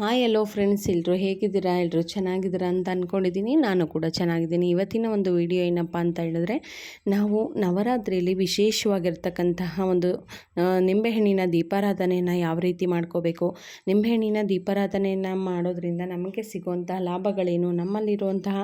Hi ಎಲ್ಲೋ friends ಎಲ್ಲರೂ ಹೇಗಿದ್ದೀರಾ? ಎಲ್ಲರೂ ಚೆನ್ನಾಗಿದ್ದೀರಾ ಅಂತ ಅಂದ್ಕೊಂಡಿದ್ದೀನಿ ನಾನು ಕೂಡ ಚೆನ್ನಾಗಿದ್ದೀನಿ. ಇವತ್ತಿನ ಒಂದು ವಿಡಿಯೋ ಏನಪ್ಪ ಅಂತ ಹೇಳಿದ್ರೆ, ನಾವು ನವರಾತ್ರಿಯಲ್ಲಿ ವಿಶೇಷವಾಗಿರ್ತಕ್ಕಂತಹ ಒಂದು ನಿಂಬೆಹಣ್ಣಿನ ದೀಪಾರಾಧನೆಯನ್ನು ಯಾವ ರೀತಿ ಮಾಡ್ಕೋಬೇಕು? ನಿಂಬೆಹಣ್ಣಿನ ದೀಪಾರಾಧನೆಯನ್ನು ಮಾಡೋದ್ರಿಂದ ನಮಗೆ ಸಿಗುವಂತಹ ಲಾಭಗಳೇನು? ನಮ್ಮಲ್ಲಿರುವಂತಹ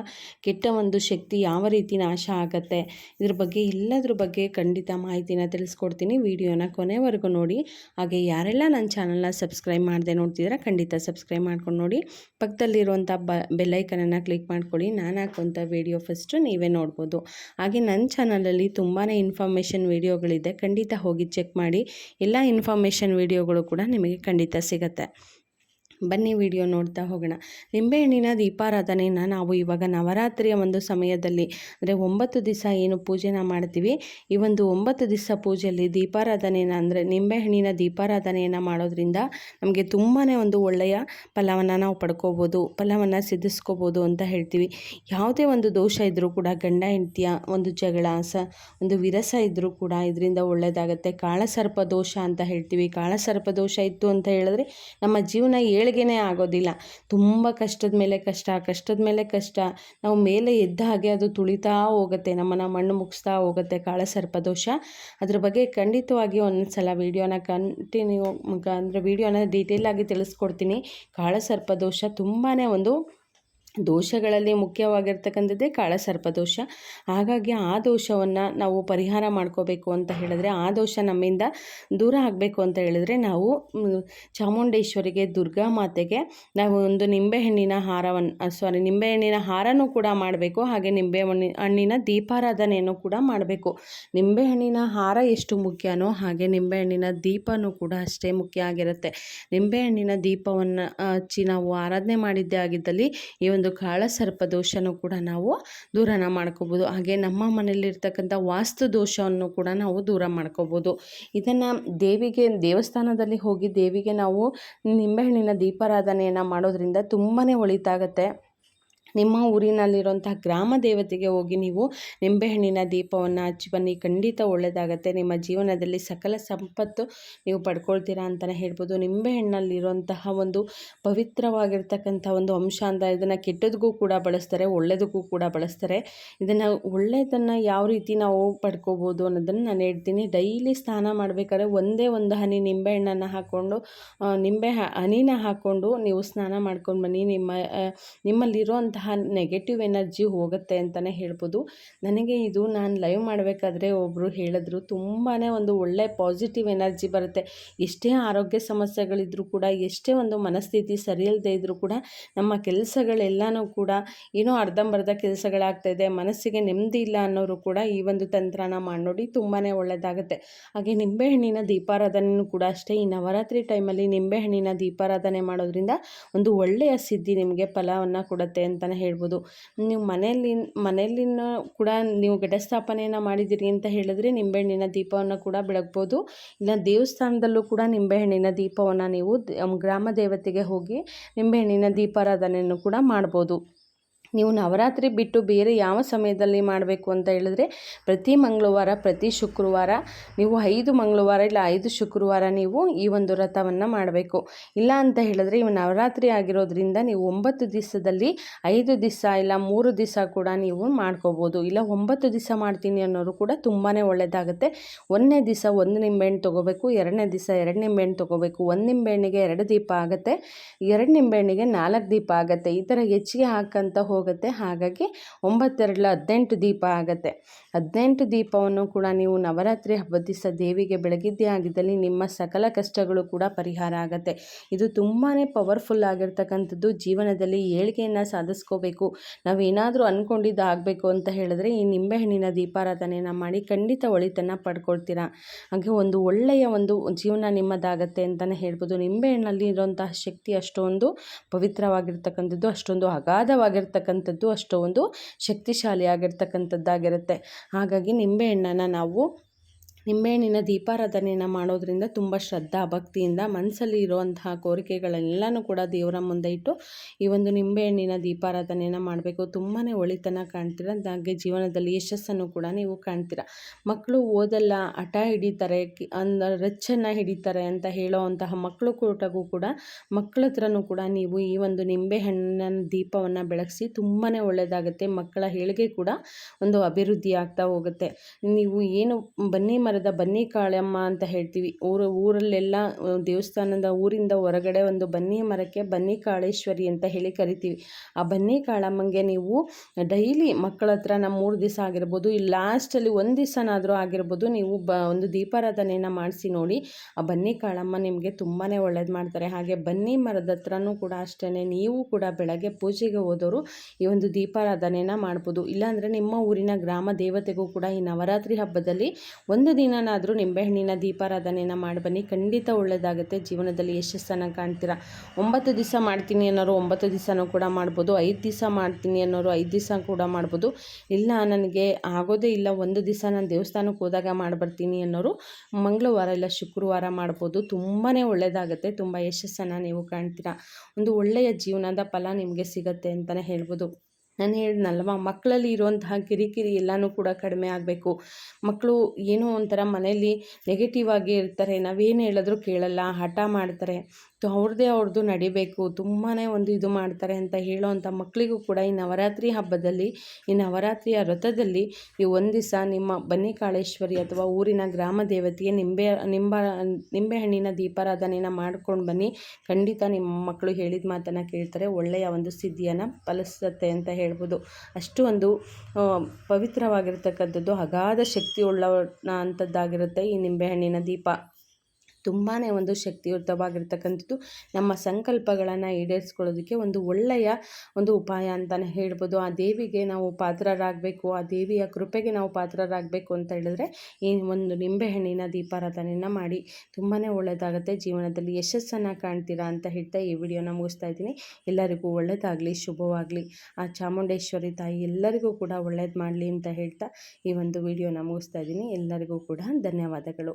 ಕೆಟ್ಟ ಒಂದು ಶಕ್ತಿ ಯಾವ ರೀತಿ ನಾಶ ಆಗುತ್ತೆ? ಇದ್ರ ಬಗ್ಗೆ, ಎಲ್ಲದ್ರ ಬಗ್ಗೆ ಖಂಡಿತ ಮಾಹಿತಿನ ತಿಳಿಸ್ಕೊಡ್ತೀನಿ. ವಿಡಿಯೋನ ಕೊನೆವರೆಗೂ ನೋಡಿ. ಹಾಗೆ ಯಾರೆಲ್ಲ ನನ್ನ ಚಾನಲ್ನ ಸಬ್ಸ್ಕ್ರೈಬ್ ಮಾಡದೆ ನೋಡ್ತಿದ್ದೀರಾ, ಖಂಡಿತ ಸಬ್ಸ್ಕ್ರೈಬ್ ಮಾಡ್ಕೊಂಡು ನೋಡಿ. ಪಕ್ಕದಲ್ಲಿರುವಂಥ ಬ ಬೆಲ್ಲೈಕನನ್ನು ಕ್ಲಿಕ್ ಮಾಡ್ಕೊಳ್ಳಿ ನಾನು ಹಾಕುವಂಥ ವೀಡಿಯೋ ಫಸ್ಟು ನೀವೇ ನೋಡ್ಬೋದು. ಹಾಗೆ ನನ್ನ ಚಾನಲಲ್ಲಿ ತುಂಬಾ ಇನ್ಫಾರ್ಮೇಷನ್ ವೀಡಿಯೋಗಳಿದೆ ಖಂಡಿತ ಹೋಗಿ ಚೆಕ್ ಮಾಡಿ. ಎಲ್ಲ ಇನ್ಫಾರ್ಮೇಷನ್ ವೀಡಿಯೋಗಳು ಕೂಡ ನಿಮಗೆ ಖಂಡಿತ ಸಿಗುತ್ತೆ. ಬನ್ನಿ ವಿಡಿಯೋ ನೋಡ್ತಾ ಹೋಗೋಣ. ನಿಂಬೆಹಣ್ಣಿನ ದೀಪಾರಾಧನೆಯನ್ನು ನಾವು ಇವಾಗ ನವರಾತ್ರಿಯ ಒಂದು ಸಮಯದಲ್ಲಿ, ಅಂದರೆ ಒಂಬತ್ತು ದಿವಸ ಏನು ಪೂಜೆನ ಮಾಡ್ತೀವಿ. ಈ ಒಂದು ಒಂಬತ್ತು ದಿವಸ ಪೂಜೆಯಲ್ಲಿ ದೀಪಾರಾಧನೆಯನ್ನು, ಅಂದರೆ ನಿಂಬೆಹಣ್ಣಿನ ದೀಪಾರಾಧನೆಯನ್ನು ಮಾಡೋದ್ರಿಂದ ನಮಗೆ ತುಂಬಾ ಒಂದು ಒಳ್ಳೆಯ ಫಲವನ್ನು ನಾವು ಪಡ್ಕೋಬೋದು, ಫಲವನ್ನು ಸಿದ್ಧಿಸ್ಕೋಬೋದು ಅಂತ ಹೇಳ್ತೀವಿ. ಯಾವುದೇ ಒಂದು ದೋಷ ಇದ್ದರೂ ಕೂಡ, ಗಂಡ ಹೆಂಡತಿಯ ಒಂದು ಜಗಳ ಒಂದು ವಿರಸ ಇದ್ದರೂ ಕೂಡ ಇದರಿಂದ ಒಳ್ಳೆಯದಾಗುತ್ತೆ ಕಾಳಸರ್ಪ ದೋಷ ಅಂತ ಹೇಳ್ತೀವಿ. ಕಾಳಸರ್ಪ ದೋಷ ಇತ್ತು ಅಂತ ಹೇಳಿದ್ರೆ ನಮ್ಮ ಜೀವನ ಏಳಿಗೆನೇ ಆಗೋದಿಲ್ಲ. ತುಂಬ ಕಷ್ಟದ ಮೇಲೆ ಕಷ್ಟ, ಕಷ್ಟದ ಮೇಲೆ ಕಷ್ಟ. ನಾವು ಮೇಲೆ ಎದ್ದ ಹಾಗೆ ಅದು ತುಳಿತಾ ಹೋಗುತ್ತೆ. ನಮ್ಮನ್ನು ಮಣ್ಣು ಮುಗಿಸ್ತಾ ಹೋಗುತ್ತೆ, ಕಾಳ ಸರ್ಪದೋಷ ಅದ್ರ ಬಗ್ಗೆ ಖಂಡಿತವಾಗಿ ಒಂದು ಸಲ ವೀಡಿಯೋನ ಕಂಟಿನ್ಯೂ ಅಂದರೆ ವೀಡಿಯೋನ ಡೀಟೇಲಾಗಿ ತಿಳಿಸ್ಕೊಡ್ತೀನಿ. ಕಾಳಸರ್ಪದೋಷ ತುಂಬಾ ಒಂದು ದೋಷಗಳಲ್ಲಿ ಮುಖ್ಯವಾಗಿರ್ತಕ್ಕಂಥದ್ದೇ ಕಾಳಸರ್ಪ ದೋಷ. ಹಾಗಾಗಿ ಆ ದೋಷವನ್ನು ನಾವು ಪರಿಹಾರ ಮಾಡ್ಕೋಬೇಕು ಅಂತ ಹೇಳಿದ್ರೆ ಆ ದೋಷ ನಮ್ಮಿಂದ ದೂರ ಆಗಬೇಕು ಅಂತ ಹೇಳಿದ್ರೆ ನಾವು ಚಾಮುಂಡೇಶ್ವರಿಗೆ, ದುರ್ಗಾ ಮಾತೆಗೆ ನಾವು ಒಂದು ನಿಂಬೆಹಣ್ಣಿನ ಹಾರವನ್ನು ಸಾರಿ ನಿಂಬೆಹಣ್ಣಿನ ಹಾರನೂ ಕೂಡ ಮಾಡಬೇಕು. ಹಾಗೆ ನಿಂಬೆ ಹಣ್ಣಿ, ಹಣ್ಣಿನ ದೀಪಾರಾಧನೆಯನ್ನು ಕೂಡ ಮಾಡಬೇಕು. ನಿಂಬೆಹಣ್ಣಿನ ಹಾರ ಎಷ್ಟು ಮುಖ್ಯನೋ ಹಾಗೆ ನಿಂಬೆಹಣ್ಣಿನ ದೀಪನೂ ಕೂಡ ಅಷ್ಟೇ ಮುಖ್ಯ ಆಗಿರುತ್ತೆ. ನಿಂಬೆಹಣ್ಣಿನ ದೀಪವನ್ನು ಹಚ್ಚಿ ನಾವು ಆರಾಧನೆ ಮಾಡಿದ್ದೇ ಆಗಿದ್ದಲ್ಲಿ ಈ ಒಂದು ಕಾಳಸರ್ಪ ದೋಷನು ಕೂಡ ನಾವು ದೂರನ ಮಾಡ್ಕೋಬೋದು. ಹಾಗೆ ನಮ್ಮ ಮನೆಯಲ್ಲಿರ್ತಕ್ಕಂಥ ವಾಸ್ತು ದೋಷವನ್ನು ಕೂಡ ನಾವು ದೂರ ಮಾಡ್ಕೋಬೋದು. ಇದನ್ನು ದೇವಿಗೆ, ದೇವಸ್ಥಾನದಲ್ಲಿ ಹೋಗಿ ದೇವಿಗೆ ನಾವು ನಿಂಬೆಹಣ್ಣಿನ ದೀಪಾರಾಧನೆಯನ್ನು ಮಾಡೋದ್ರಿಂದ ತುಂಬಾ ಒಳಿತಾಗತ್ತೆ. ನಿಮ್ಮ ಊರಿನಲ್ಲಿರುವಂತಹ ಗ್ರಾಮ ದೇವತೆಗೆ ಹೋಗಿ ನೀವು ನಿಂಬೆಹಣ್ಣಿನ ದೀಪವನ್ನು ಹಚ್ಚಿ ಬನ್ನಿ. ಖಂಡಿತ ಒಳ್ಳೆಯದಾಗತ್ತೆ. ನಿಮ್ಮ ಜೀವನದಲ್ಲಿ ಸಕಲ ಸಂಪತ್ತು ನೀವು ಪಡ್ಕೊಳ್ತೀರಾ ಅಂತಲೇ ಹೇಳ್ಬೋದು. ನಿಂಬೆಹಣ್ಣಲ್ಲಿರುವಂತಹ ಒಂದು ಪವಿತ್ರವಾಗಿರ್ತಕ್ಕಂಥ ಒಂದು ಅಂಶ ಅಂತ ಇದನ್ನು ಕೆಟ್ಟದಕ್ಕೂ ಕೂಡ ಬಳಸ್ತಾರೆ ಒಳ್ಳೆಯದಕ್ಕೂ ಕೂಡ ಬಳಸ್ತಾರೆ. ಇದನ್ನು ಒಳ್ಳೆಯದನ್ನು ಯಾವ ರೀತಿ ನಾವು ಪಡ್ಕೋಬೋದು ಅನ್ನೋದನ್ನು ನಾನು ಹೇಳ್ತೀನಿ. ಡೈಲಿ ಸ್ನಾನ ಮಾಡಬೇಕಾದ್ರೆ ಒಂದೇ ಒಂದು ಹನಿ ನಿಂಬೆಹಣ್ಣನ್ನು ಹಾಕ್ಕೊಂಡು ನಿಂಬೆ ಹನಿನ ಹಾಕ್ಕೊಂಡು ನೀವು ಸ್ನಾನ ಮಾಡ್ಕೊಂಡು ಬನ್ನಿ. ನಿಮ್ಮ ಆ, ನಿಮ್ಮಲ್ಲಿರುವಂತಹ ನೆಗೆಟಿವ್ ಎನರ್ಜಿ ಹೋಗುತ್ತೆ ಅಂತಲೇ ಹೇಳ್ಬೋದು. ನನಗೆ ಇದು ನಾನು ಲೈವ್ ಮಾಡಬೇಕಾದ್ರೆ ಒಬ್ಬರು ಹೇಳಿದ್ರು ತುಂಬಾ ಒಂದು ಒಳ್ಳೆ ಪಾಸಿಟಿವ್ ಎನರ್ಜಿ ಬರುತ್ತೆ. ಎಷ್ಟೇ ಆರೋಗ್ಯ ಸಮಸ್ಯೆಗಳಿದ್ರೂ ಕೂಡ, ಎಷ್ಟೇ ಒಂದು ಮನಸ್ಥಿತಿ ಸರಿಯಲ್ಲದೆ ಇದ್ದರೂ ಕೂಡ, ನಮ್ಮ ಕೆಲಸಗಳೆಲ್ಲನೂ ಕೂಡ ಏನೋ ಅರ್ಧಂಬರ್ಧ ಕೆಲಸಗಳಾಗ್ತಾಯಿದೆ ಮನಸ್ಸಿಗೆ ನೆಮ್ಮದಿ ಇಲ್ಲ ಅನ್ನೋರು ಕೂಡ ಈ ಒಂದು ತಂತ್ರನ ಮಾಡಿ ನೋಡಿ ತುಂಬಾ ಒಳ್ಳೆಯದಾಗುತ್ತೆ ಹಾಗೆ ನಿಂಬೆಹಣ್ಣಿನ ದೀಪಾರಾಧನೆಯೂ ಕೂಡ ಅಷ್ಟೇ, ಈ ನವರಾತ್ರಿ ಟೈಮಲ್ಲಿ ನಿಂಬೆಹಣ್ಣಿನ ದೀಪಾರಾಧನೆ ಮಾಡೋದ್ರಿಂದ ಒಂದು ಒಳ್ಳೆಯ ಸಿದ್ಧಿ ನಿಮಗೆ ಫಲವನ್ನು ಕೊಡುತ್ತೆ ಅಂತಲೇ ಹೇಳ್ಬೋದು. ನೀವು ಮನೆಯಲ್ಲಿ, ಮನೆಯಲ್ಲಿನ ಕೂಡ ನೀವು ಘಟಸ್ಥಾಪನೆಯನ್ನು ಮಾಡಿದ್ದೀರಿ ಅಂತ ಹೇಳಿದ್ರೆ ನಿಂಬೆಹಣ್ಣಿನ ದೀಪವನ್ನು ಕೂಡ ಬೆಳಗ್ಬೋದು. ಇಲ್ಲ, ದೇವಸ್ಥಾನದಲ್ಲೂ ಕೂಡ ನಿಂಬೆಹಣ್ಣಿನ ದೀಪವನ್ನು ನೀವು ಗ್ರಾಮ ದೇವತೆಗೆ ಹೋಗಿ ನಿಂಬೆಹಣ್ಣಿನ ದೀಪಾರಾಧನೆಯನ್ನು ಕೂಡ ಮಾಡ್ಬೋದು. ನೀವು ನವರಾತ್ರಿ ಬಿಟ್ಟು ಬೇರೆ ಯಾವ ಸಮಯದಲ್ಲಿ ಮಾಡಬೇಕು ಅಂತ ಹೇಳಿದ್ರೆ ಪ್ರತಿ ಮಂಗಳವಾರ, ಪ್ರತಿ ಶುಕ್ರವಾರ, ನೀವು ಐದು ಮಂಗಳವಾರ ಇಲ್ಲ ಐದು ಶುಕ್ರವಾರ ನೀವು ಈ ಒಂದು ವ್ರತವನ್ನು ಮಾಡಬೇಕು. ಇಲ್ಲ ಅಂತ ಹೇಳಿದ್ರೆ ಇವು ನವರಾತ್ರಿ ಆಗಿರೋದ್ರಿಂದ ನೀವು ಒಂಬತ್ತು ದಿವಸದಲ್ಲಿ ಐದು ದಿವಸ ಇಲ್ಲ ಮೂರು ದಿವಸ ಕೂಡ ನೀವು ಮಾಡ್ಕೋಬೋದು. ಇಲ್ಲ ಒಂಬತ್ತು ದಿವಸ ಮಾಡ್ತೀನಿ ಅನ್ನೋರು ಕೂಡ ತುಂಬಾ ಒಳ್ಳೆಯದಾಗುತ್ತೆ ಒಂದನೇ ದಿವಸ ಒಂದು ನಿಂಬೆಹಣ್ಣು ತೊಗೋಬೇಕು, ಎರಡನೇ ದಿವಸ ಎರಡು ನಿಂಬೆಹಣ್ಣು ತೊಗೋಬೇಕು, ಒಂದು ನಿಂಬೆಹಣ್ಣಿಗೆ ಎರಡು ದೀಪ ಆಗುತ್ತೆ, ಎರಡು ನಿಂಬೆಹಣ್ಣಿಗೆ ನಾಲ್ಕು ದೀಪ ಆಗುತ್ತೆ. ಈ ಥರ ಹೆಚ್ಚಿಗೆ ಹಾಕಂತ ಹೋಗುತ್ತೆ. ಹಾಗಾಗಿ ಒಂಬತ್ತೆರಡಲ ಹದಿನೆಂಟು ದೀಪ ಆಗುತ್ತೆ. ಹದಿನೆಂಟು ದೀಪವನ್ನು ಕೂಡ ನೀವು ನವರಾತ್ರಿ ಹಬ್ಬದ ದಿವಸ ದೇವಿಗೆ ಬೆಳಗಿದ್ದೇ ಆಗಿದ್ದಲ್ಲಿ ನಿಮ್ಮ ಸಕಲ ಕಷ್ಟಗಳು ಕೂಡ ಪರಿಹಾರ ಆಗುತ್ತೆ. ಇದು ತುಂಬಾ ಪವರ್ಫುಲ್ ಆಗಿರ್ತಕ್ಕಂಥದ್ದು. ಜೀವನದಲ್ಲಿ ಏಳಿಗೆಯನ್ನು ಸಾಧಿಸ್ಕೋಬೇಕು. ನಾವೇನಾದರೂ ಅಂದ್ಕೊಂಡಿದ್ದು ಆಗಬೇಕು ಅಂತ ಹೇಳಿದ್ರೆ ಈ ನಿಂಬೆಹಣ್ಣಿನ ದೀಪಾರಾಧನೆಯನ್ನು ಮಾಡಿ ಖಂಡಿತ ಒಳಿತನ್ನು ಪಡ್ಕೊಳ್ತೀರಾ? ಹಾಗೆ ಒಂದು ಒಳ್ಳೆಯ ಒಂದು ಜೀವನ ನಿಮ್ಮದಾಗತ್ತೆ ಅಂತಲೇ ಹೇಳ್ಬೋದು. ನಿಂಬೆಹಣ್ಣಲ್ಲಿ ಇರುವಂತಹ ಶಕ್ತಿ ಅಷ್ಟೊಂದು ಪವಿತ್ರವಾಗಿರ್ತಕ್ಕಂಥದ್ದು, ಅಷ್ಟೊಂದು ಅಗಾಧವಾಗಿರ್ತಕ್ಕಂಥದ್ದು ಅಷ್ಟೊಂದು ಶಕ್ತಿಶಾಲಿಯಾಗಿರ್ತಕ್ಕಂಥದ್ದಾಗಿರುತ್ತೆ. ಹಾಗಾಗಿ ನಿಂಬೆಹಣ್ಣನ್ನು ನಾವು ನಿಂಬೆಹಣ್ಣಿನ ದೀಪಾರಾಧನೆಯನ್ನು ಮಾಡೋದ್ರಿಂದ ತುಂಬ ಶ್ರದ್ಧಾ, ಭಕ್ತಿಯಿಂದ ಮನಸ್ಸಲ್ಲಿ ಇರುವಂತಹ ಕೋರಿಕೆಗಳೆಲ್ಲನೂ ಕೂಡ ದೇವರ ಮುಂದೆ ಇಟ್ಟು ಈ ಒಂದು ನಿಂಬೆಹಣ್ಣಿನ ದೀಪಾರಾಧನೆಯನ್ನು ಮಾಡಬೇಕು. ತುಂಬಾ ಒಳಿತನ ಕಾಣ್ತೀರ, ಹಾಗೆ ಜೀವನದಲ್ಲಿ ಯಶಸ್ಸನ್ನು ಕೂಡ ನೀವು ಕಾಣ್ತೀರ. ಮಕ್ಕಳು ಓದಲ್ಲ, ಹಠ ಹಿಡಿತಾರೆ ಅಂದ ರಚ್ಚನ್ನು ಹಿಡಿತಾರೆ ಅಂತ ಹೇಳೋವಂತಹ ಮಕ್ಕಳು ಕೂಟಗೂ ಕೂಡ ಮಕ್ಕಳ ಕೂಡ ನೀವು ಈ ಒಂದು ನಿಂಬೆಹಣ್ಣಿನ ದೀಪವನ್ನು ಬೆಳಗಿಸಿ ತುಂಬಾ ಒಳ್ಳೆಯದಾಗುತ್ತೆ ಮಕ್ಕಳ ಹೇಳಿಗೆ ಕೂಡ ಒಂದು ಅಭಿವೃದ್ಧಿ ಆಗ್ತಾ ಹೋಗುತ್ತೆ. ನೀವು ಏನು ಬನ್ನಿ ಬನ್ನಿ ಕಾಳಮ್ಮ ಅಂತ ಹೇಳ್ತೀವಿ. ಊರು, ಊರಲ್ಲೆಲ್ಲ ದೇವಸ್ಥಾನದ ಊರಿಂದ ಹೊರಗಡೆ ಒಂದು ಬನ್ನಿ ಮರಕ್ಕೆ ಬನ್ನಿ ಕಾಳೇಶ್ವರಿ ಅಂತ ಹೇಳಿ ಕರಿತೀವಿ. ಆ ಬನ್ನಿ ಕಾಳಮ್ಮಂಗೆ ನೀವು ಡೈಲಿ ಮಕ್ಕಳ ಹತ್ರ ನಮ್ಮ ಮೂರು ದಿವಸ ಆಗಿರ್ಬೋದು, ಈ ಲಾಸ್ಟಲ್ಲಿ ಒಂದು ದಿವಸನಾದರೂ ಆಗಿರ್ಬೋದು, ನೀವು ಬ, ಒಂದು ದೀಪಾರಾಧನೆಯನ್ನು ಮಾಡಿಸಿ ನೋಡಿ, ಆ ಬನ್ನಿ ಕಾಳಮ್ಮ ನಿಮಗೆ ತುಂಬಾ ಒಳ್ಳೇದು ಮಾಡ್ತಾರೆ. ಹಾಗೆ ಬನ್ನಿ ಮರದ ಹತ್ರನೂ ಕೂಡ ಅಷ್ಟೇ ನೀವು ಕೂಡ ಬೆಳಗ್ಗೆ ಪೂಜೆಗೆ ಹೋದವರು ಈ ಒಂದು ದೀಪಾರಾಧನೆಯನ್ನು ಮಾಡ್ಬೋದು. ಇಲ್ಲಾಂದರೆ ನಿಮ್ಮ ಊರಿನ ಗ್ರಾಮ ದೇವತೆಗೂ ಕೂಡ ಈ ನವರಾತ್ರಿ ಹಬ್ಬದಲ್ಲಿ ಒಂದು ದಿನನಾದರೂ ನಿಂಬೆಹಣ್ಣಿನ ದೀಪಾರಾಧನೆಯನ್ನು ಮಾಡಿ ಬನ್ನಿ. ಖಂಡಿತ ಒಳ್ಳೆಯದಾಗುತ್ತೆ ಜೀವನದಲ್ಲಿ ಯಶಸ್ಸನ್ನು ಕಾಣ್ತೀರಾ? ಒಂಬತ್ತು ದಿವಸ ಮಾಡ್ತೀನಿ ಅನ್ನೋರು ಒಂಬತ್ತು ದಿವಸನೂ ಕೂಡ ಮಾಡ್ಬೋದು. ಐದು ದಿವಸ ಮಾಡ್ತೀನಿ ಅನ್ನೋರು ಐದು ದಿವಸ ಕೂಡ ಮಾಡ್ಬೋದು. ಇಲ್ಲ, ನನಗೆ ಆಗೋದೇ ಇಲ್ಲ. ಒಂದು ದಿವಸ ನಾನು ದೇವಸ್ಥಾನಕ್ಕೆ ಹೋದಾಗ ಮಾಡಿಬರ್ತೀನಿ ಅನ್ನೋರು ಮಂಗಳವಾರ ಇಲ್ಲ, ಶುಕ್ರವಾರ ಮಾಡ್ಬೋದು. ತುಂಬಾ ಒಳ್ಳೆಯದಾಗುತ್ತೆ ತುಂಬ ಯಶಸ್ಸನ್ನು ನೀವು ಕಾಣ್ತೀರಾ? ಒಂದು ಒಳ್ಳೆಯ ಜೀವನದ ಫಲ ನಿಮಗೆ ಸಿಗುತ್ತೆ ಅಂತಲೇ ಹೇಳ್ಬೋದು. ನಾನು ಹೇಳಿದ್ನಲ್ವ ಮಕ್ಕಳಲ್ಲಿ ಇರುವಂತಹ ಕಿರಿಕಿರಿ ಎಲ್ಲನೂ ಕೂಡ ಕಡಿಮೆ ಆಗಬೇಕು. ಮಕ್ಕಳು ಏನೋ ಒಂಥರ ಮನೆಯಲ್ಲಿ ನೆಗೆಟಿವ್ ಆಗಿ ಇರ್ತಾರೆ, ನಾವೇನು ಹೇಳಿದ್ರು ಕೇಳಲ್ಲ, ಹಠ ಮಾಡ್ತಾರೆ. ಅವ್ರದ್ದೇ ಅವ್ರದ್ದು ನಡಿಬೇಕು ತುಂಬಾ ಒಂದು ಇದು ಮಾಡ್ತಾರೆ ಅಂತ ಹೇಳೋವಂಥ ಮಕ್ಕಳಿಗೂ ಕೂಡ ಈ ನವರಾತ್ರಿ ಹಬ್ಬದಲ್ಲಿ, ಈ ನವರಾತ್ರಿಯ ವ್ರತದಲ್ಲಿ ನೀವು ಒಂದು ದಿವಸ ನಿಮ್ಮ ಬನ್ನಿ ಕಾಳೇಶ್ವರಿ ಅಥವಾ ಊರಿನ ಗ್ರಾಮ ದೇವತೆಗೆ ನಿಂಬೆ, ನಿಂಬ ನಿಂಬೆಹಣ್ಣಿನ ದೀಪಾರಾಧನೆಯನ್ನು ಮಾಡ್ಕೊಂಡು ಬನ್ನಿ. ಖಂಡಿತ ನಿಮ್ಮ ಮಕ್ಕಳು ಹೇಳಿದ ಮಾತನ್ನು ಕೇಳ್ತಾರೆ. ಒಳ್ಳೆಯ ಒಂದು ಸಿದ್ಧಿಯನ್ನು ಫಲಿಸುತ್ತೆ ಅಂತ ಹೇಳ್ಬೋದು. ಅಷ್ಟು ಒಂದು ಪವಿತ್ರವಾಗಿರ್ತಕ್ಕಂಥದ್ದು, ಅಗಾಧ ಶಕ್ತಿ ಉಳ್ಳವ ಅಂಥದ್ದಾಗಿರುತ್ತೆ ಈ ನಿಂಬೆಹಣ್ಣಿನ ದೀಪ. ತುಂಬಾ ಒಂದು ಶಕ್ತಿಯುತವಾಗಿರ್ತಕ್ಕಂಥದ್ದು. ನಮ್ಮ ಸಂಕಲ್ಪಗಳನ್ನು ಈಡೇರಿಸ್ಕೊಳ್ಳೋದಕ್ಕೆ ಒಂದು ಒಳ್ಳೆಯ ಒಂದು ಉಪಾಯ ಅಂತಲೇ ಹೇಳ್ಬೋದು. ಆ ದೇವಿಗೆ ನಾವು ಪಾತ್ರರಾಗಬೇಕು, ಆ ದೇವಿಯ ಕೃಪೆಗೆ ನಾವು ಪಾತ್ರರಾಗಬೇಕು ಅಂತ ಹೇಳಿದ್ರೆ ಈ ಒಂದು ನಿಂಬೆಹಣ್ಣಿನ ದೀಪಾರಾಧನೆಯನ್ನು ಮಾಡಿ ತುಂಬಾ ಒಳ್ಳೆಯದಾಗುತ್ತೆ. ಜೀವನದಲ್ಲಿ ಯಶಸ್ಸನ್ನು ಕಾಣ್ತೀರಾ ಅಂತ ಹೇಳ್ತಾ ಈ ವಿಡಿಯೋನ ಮುಗಿಸ್ತಾ ಇದ್ದೀನಿ. ಎಲ್ಲರಿಗೂ ಒಳ್ಳೆಯದಾಗಲಿ ಶುಭವಾಗಲಿ. ಆ ಚಾಮುಂಡೇಶ್ವರಿ ತಾಯಿ ಎಲ್ಲರಿಗೂ ಕೂಡ ಒಳ್ಳೇದು ಮಾಡಲಿ ಅಂತ ಹೇಳ್ತಾ ಈ ಒಂದು ವಿಡಿಯೋನ ಮುಗಿಸ್ತಾ ಇದ್ದೀನಿ. ಎಲ್ಲರಿಗೂ ಕೂಡ ಧನ್ಯವಾದಗಳು.